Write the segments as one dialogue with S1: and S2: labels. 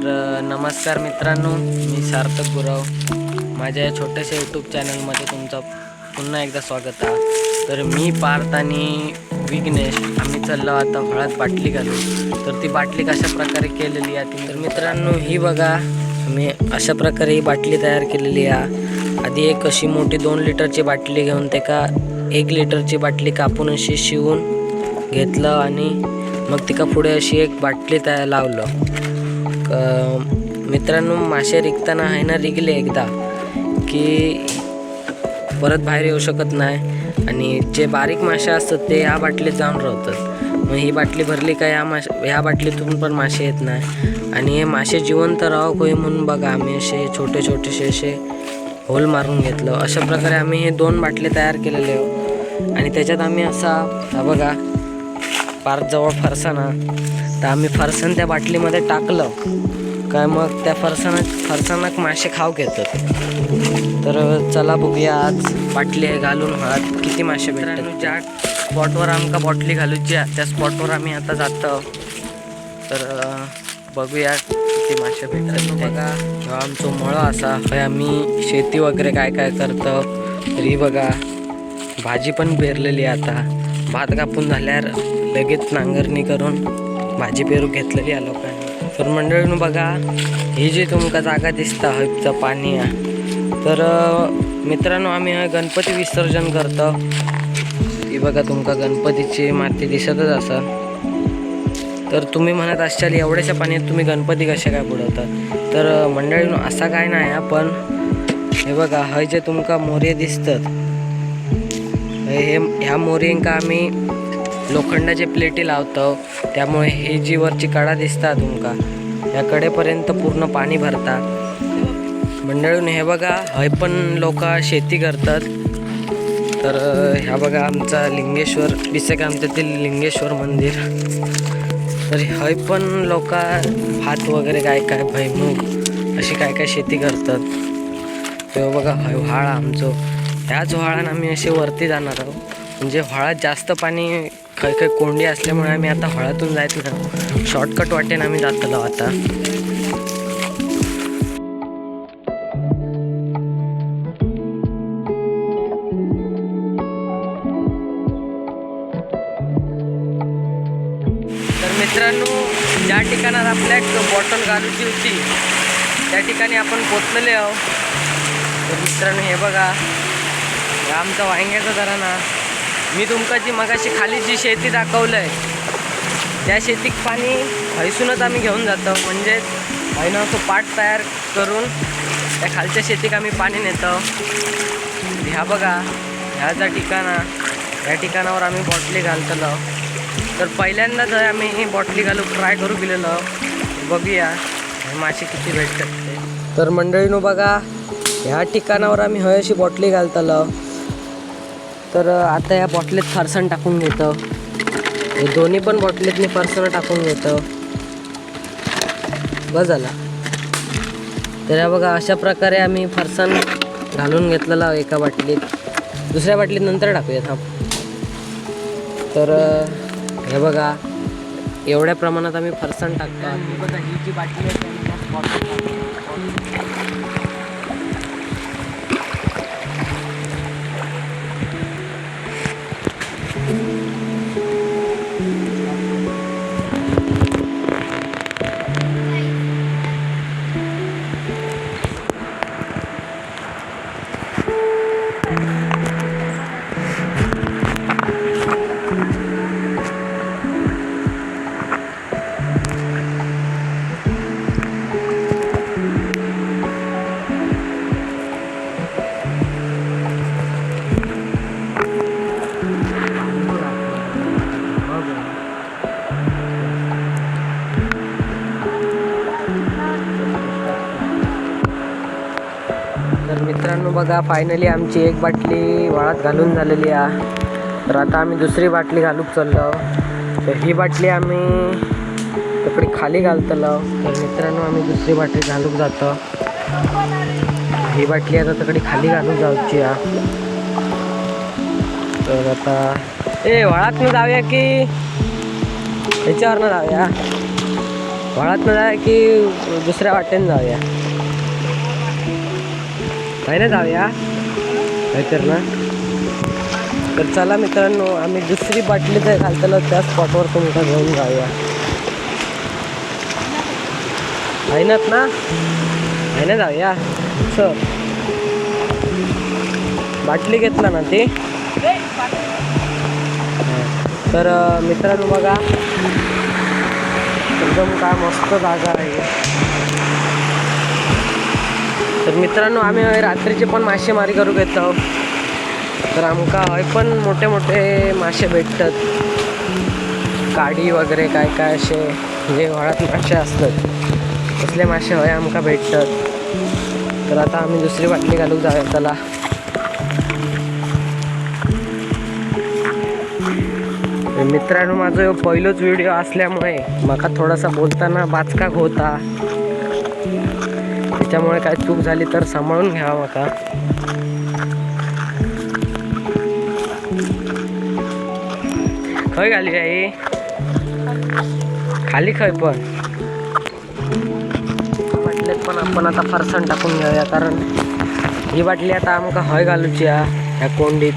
S1: तर नमस्कार मित्रांनो मी सार्थक गुराव. माझ्या या छोट्याशा यूट्यूब चॅनलमध्ये तुमचं पुन्हा एकदा स्वागत आहे. तर मी पार्थ आणि विघ्नेश आम्ही चाललो आता हळद बाटली घालू तर ती बाटली कशा प्रकारे केलेली आहे ती? तर मित्रांनो ही बघा मी अशा प्रकारे ही बाटली तयार केलेली आहे. आधी एक अशी मोठी दोन लिटरची बाटली घेऊन ते का एक लिटरची बाटली कापून अशी शिवून घेतलं आणि मग तिका पुढे अशी एक बाटली तयार लावलं. मित्रांनो मासे रिकताना आहे ना रिगले एकदा की परत बाहेर येऊ शकत नाही. आणि जे बारीक मासे असतात ते ह्या बाटलीत जाऊन राहतात. मग ही बाटली भरली का ह्या माश ह्या बाटलीतून पण मासे येत नाही. आणि हे मासे जिवंत राहावं होई म्हणून बघा आम्ही असे छोटे छोटेसे असे होल मारून घेतलं. अशा प्रकारे आम्ही हे दोन बाटले तयार केलेले आहोत आणि त्याच्यात आम्ही असा हा बघा पार्क जवळ फरसाणा. तर आम्ही फरसाण त्या बाटलीमध्ये टाकलं. काय मग त्या फरसाणा फरसाणाक मासे खाऊ घेतात. तर चला बघूया आज बाटली आहे घालून हळद किती मासे भेटतात. ज्या स्पॉटवर आमका बॉटली घालूची त्या स्पॉटवर आम्ही आता जातो. तर बघूया किती मासे भेटतात. बघा ह्यो आमचो मळो असा. हय आम्ही शेती वगैरे काय काय करतो. तरी बघा भाजी पण पेरलेली आता. भात कापून झाल्यावर लगेच नांगरणी करून भाजी पेरू घेतलेली या लोकांनी. तर मंडळीनं बघा ही जी तुमका जागा दिसता हयचं पाणी आहे तर मित्रांनो आम्ही हय गणपती विसर्जन करतो. ही बघा तुमका गणपतीची माती दिसतच असा तर तुम्ही म्हणत असाल एवढ्याशा पाण्यात तुम्ही गणपती कसे काय बुडवतात तर मंडळीनं असा काय नाही आहे पण हे बघा हय जे तुमका मोरे दिसतात हे ह्या मोरेंका आम्ही लोखंडाचे प्लेटी लावतो. त्यामुळे हे जी वरची कडा दिसता तुमका या कडेपर्यंत पूर्ण पाणी भरता मंडळून हे बघा हय पण लोक शेती करतात. तर ह्या बघा आमचा लिंगेश्वर बिसेक आमच्यातील लिंगेश्वर मंदिर. तर हय पण लोक भात वगैरे काय काय भैमूग अशी काय काय शेती करतात. हे बघा हय व्हाळा आमचो. ह्याच व्हाळान आम्ही असे वरती जाणार आहोत. म्हणजे व्हाळात जास्त पाणी काही काही कोंडी असल्यामुळे आम्ही आता हळातून जायचं ना शॉर्टकट वाटेन आम्ही जातलो आता. तर मित्रांनो ज्या ठिकाणात आपल्या एक बॉटल घालूची होती त्या ठिकाणी आपण पोचलेले आहो तर मित्रांनो हे बघा. आमचा वांग्याचा जरा ना. मी तुमका जी मगाशी खाली जी शेती दाखवलं आहे त्या शेतीत पाणी हैसूनच आम्ही घेऊन जातो. म्हणजे हैनं असं पाट तयार करून त्या खालच्या शेतीक आम्ही पाणी नेतो. ह्या बघा ह्याचा ठिकाणा या ठिकाणावर आम्ही बॉटली घालतलो. तर पहिल्यांदाच जर आम्ही ही बॉटली घालून ट्राय करू गेलेलो बघूया माशी मासे किती भेटतात ते तर मंडळीनं बघा ह्या ठिकाणावर आम्ही हय अशी बॉटली घालतलो. तर आता या बॉटलीत फरसाण टाकून घेतं. हे दोन्ही पण बॉटलीत मी फरसाण टाकून घेतं. बस झाला. तर या बघा अशा प्रकारे आम्ही फरसाण घालून घेतलेला एका बाटलीत दुसऱ्या बाटलीत नंतर टाकूयात हा. तर हे बघा एवढ्या प्रमाणात आम्ही फरसाण टाकतो. बघा ही जी बाटली आहे मित्रांनो बघा फायनली आमची एक बाटली वाळात घालून झालेली आहे. तर आता आम्ही दुसरी बाटली घालूक चाललो. तर ही बाटली आम्ही तिकडे खाली घालतलो. तर मित्रांनो आम्ही दुसरी बाटली घालूक जातो. ही बाटली आता तिकडे खाली घालून जाऊची आहे. तर आता ए वाळात जाऊया की ह्याच्यावरनं जाऊया? वळातनं जाऊया की दुसऱ्या वाटेने जाऊया? आहे ना जाऊया. काय ना तर चला मित्रांनो आम्ही दुसरी बाटली जर घालतलो त्या स्पॉटवर तुमचा घेऊन जाऊया. आहे ना आहे ना जाऊया? सर बाटली घेतला ना ती? तर मित्रांनो बघा. एकदम काय मस्त जागा आहे. तर मित्रांनो आम्ही हय रात्रीचे पण मासेमारी करू घेतो. तर आमका हय पण मोठे मोठे मासे भेटतात. काडी वगैरे काय काय असे जे व्हाळात मासे असतात. तसले मासे हय आमका भेटतात. तर आता आम्ही दुसरी बाटली घालूक जाऊया त्याला मित्रांनो माझा ह्यो पहिलोच व्हिडिओ असल्यामुळे मला थोडासा बोलताना बाचका होता. त्याच्यामुळे काय चूक झाली तर सांभाळून घ्यावा माका खय घाली आई? खाली खय पण. बाटलेत पण आपण आता फरसाण टाकून घेऊया कारण ही बाटली आता आमका हय घालूची ह्या कोंडीत.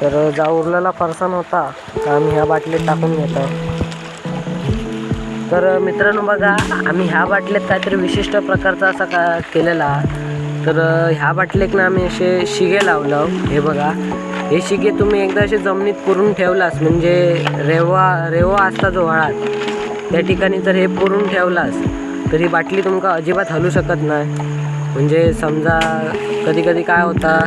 S1: तर जा उरलेला फरसाण होता तर आम्ही ह्या बाटलीत टाकून घेतो तर मित्रांनो बघा आम्ही ह्या बाटलीत काहीतरी विशिष्ट प्रकारचा असा का केलेला. तर ह्या बाटलीत ना आम्ही असे शिगे लावलं. हे बघा हे शिगे तुम्ही एकदा असे जमिनीत पुरून ठेवलास म्हणजे रेवा रेवा असता जो हळात त्या ठिकाणी जर हे पुरून ठेवलास तर ही बाटली तुमका अजिबात हलू शकत नाही. म्हणजे समजा कधी कधी काय होता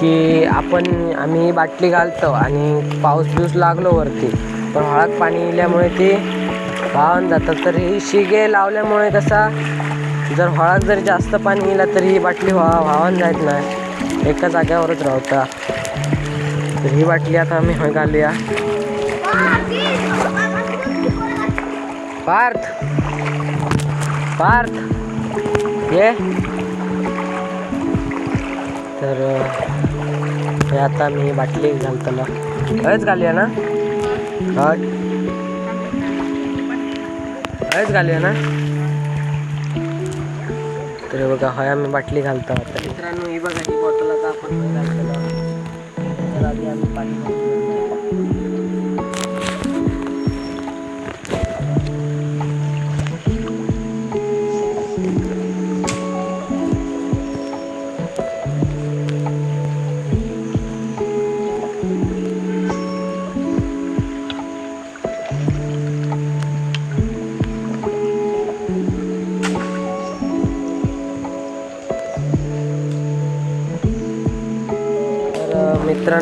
S1: की आपण आम्ही बाटली घालतो आणि पाऊस बिऊस लागलो वरती पण हळात पाणी इल्यामुळे ती वाहून जातात तर ही शिगे लावल्यामुळे कसा जर हळात जर जास्त पाणी गेलं तर ही बाटली व्हा वाहून जात नाही. एका जाग्यावरच राहता तर ही बाटली आता आम्ही हय घालूया. पार्थ. पार्थ. ये. तर हे आता मी बाटली घालतलो हयच घालूया ना? हय हयच घालूया ना. तर बघा हय आम्ही बाटली घालतो आता. मित्रांनो ही बघा ही बॉटल आता आपण आधी आम्ही पाणी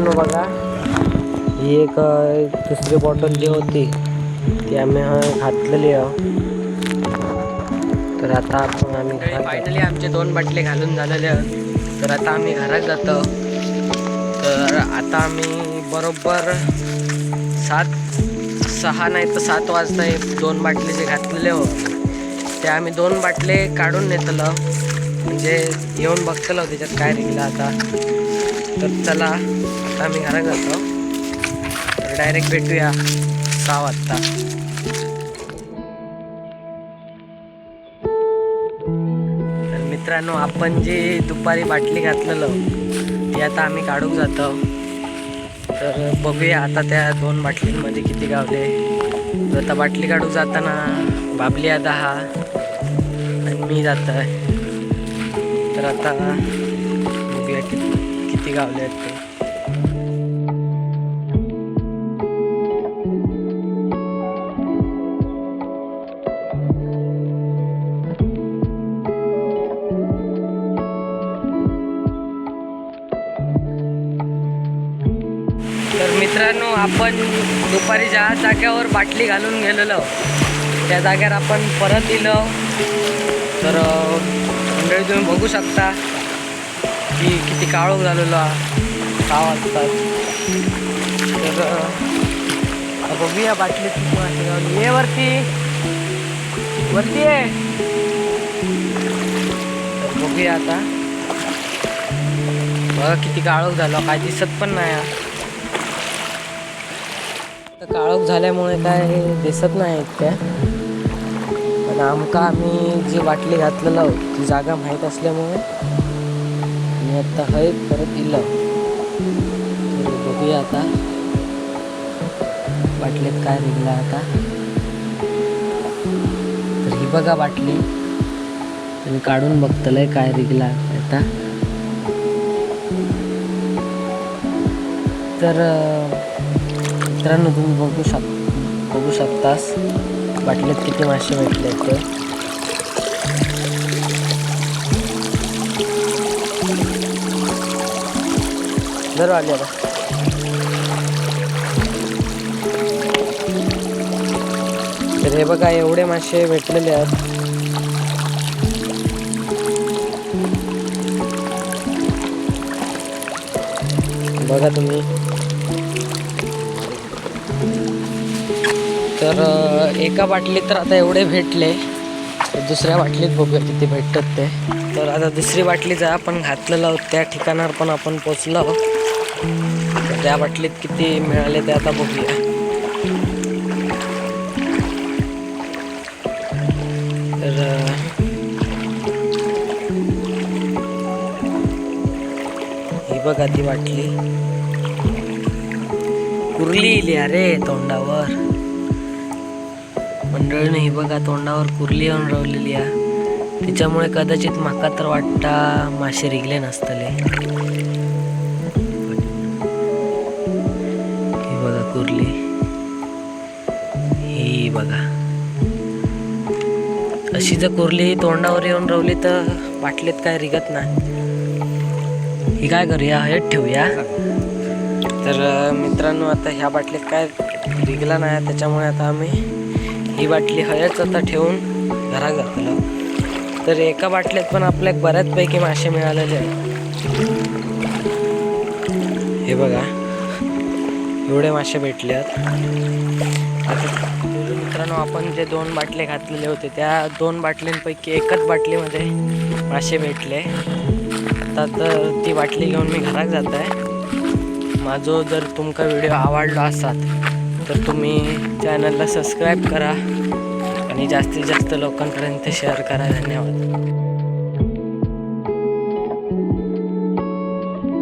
S1: मित्रांनो बघा ही एक दुसरी बॉटल जी होती ती आम्ही घातलेली तर आता आपण आम्ही फायनली आमचे दोन बाटले घालून झालेले आहेत. तर आता आम्ही घरात जातो. तर आता आम्ही बरोबर सात सहा नाही तर सात वाजता हे दोन बाटले जे घातलेले हो ते आम्ही दोन बाटले काढून नेतलं. म्हणजे येऊन बघतलो त्याच्यात काय निघलं आता. तर चला आता आम्ही घरा जातो. तर डायरेक्ट भेटूया सहा वाजता तर मित्रांनो आपण जे दुपारी बाटली घातलेलं ती आता आम्ही काढूक जातो. तर बघूया आता त्या दोन बाटलींमध्ये किती गावले. तर आता बाटली काढूक जाताना बाबली आता हा आणि मी जात आहे तर आता बघूया किती किती गावले आहेत ते. आपण दुपारी ज्या जाग्यावर बाटली घालून गेलेलो त्या जाग्यावर आपण परत इलो तर मंडळी तुम्ही बघू शकता की किती काळोख झालेलो सहा वाजतात तर बघूया बाटली ये वरती. वरती आहे बघूया आता. बघा किती काळोख झालो. काय दिसत पण नाही काळोख झाल्यामुळे काय दिसत नाही त्या पण आमका आम्ही जी बाटली घातलेलं आहोत ती जागा माहीत असल्यामुळे मी आत्ता हय परत इलं बघूया आता बाटलीत काय निघलं आता. तर ही बघा बाटली. तुम्ही काढून बघतलंय काय रिगला आता. तर मित्रांनो तुम्ही बघू शक बघू शकतास. वाटलेत किती मासे भेटले ते. जर आले आता. तर हे बघा एवढे मासे भेटलेले आहेत. बघा तुम्ही. तर एका बाटलीत तर आता एवढे भेटले. तर दुसऱ्या बाटलीत बघूया किती भेटतात ते. तर आता दुसरी बाटली जर आपण घातलेलं आहोत. त्या ठिकाणावर पण आपण पोचलो आहोत. त्या बाटलीत किती मिळाले ते आता बघूया. तर ही बघा ती बाटली. कुर्ली इली अरे तोंडावर. मंडळीने ही बघा तोंडावर कुर्ली येऊन रावलेली आहे. त्याच्यामुळे कदाचित माका तर वाटता मासे रिगले नसतले. ही बघा कुर्ली. ही बघा. अशी जर कुर्ली तोंडावर येऊन रावली तर बाटलीत काय रिगत नाही. ही काय करूया? हेच ठेवूया. तर मित्रांनो आता ह्या बाटलीत काय रिगला नाही त्याच्यामुळे आता आम्ही ही बाटली हयच आता ठेवून घरात घातलं. तर एका बाटलीत पण आपल्याला बऱ्याचपैकी मासे मिळालेले आहेत हे बघा. एवढे मासे भेटले आहेत आता मित्रांनो आपण जे दोन बाटले घातलेले होते त्या दोन बाटलींपैकी एकच बाटलीमध्ये मासे भेटले. तर ती बाटली घेऊन मी घरात जात आहे माझं जर तुमका व्हिडिओ आवडला असतात तर तुम्ही चॅनलला सबस्क्राईब करा. आणि जास्तीत जास्त लोकांपर्यंत शेअर करा धन्यवाद.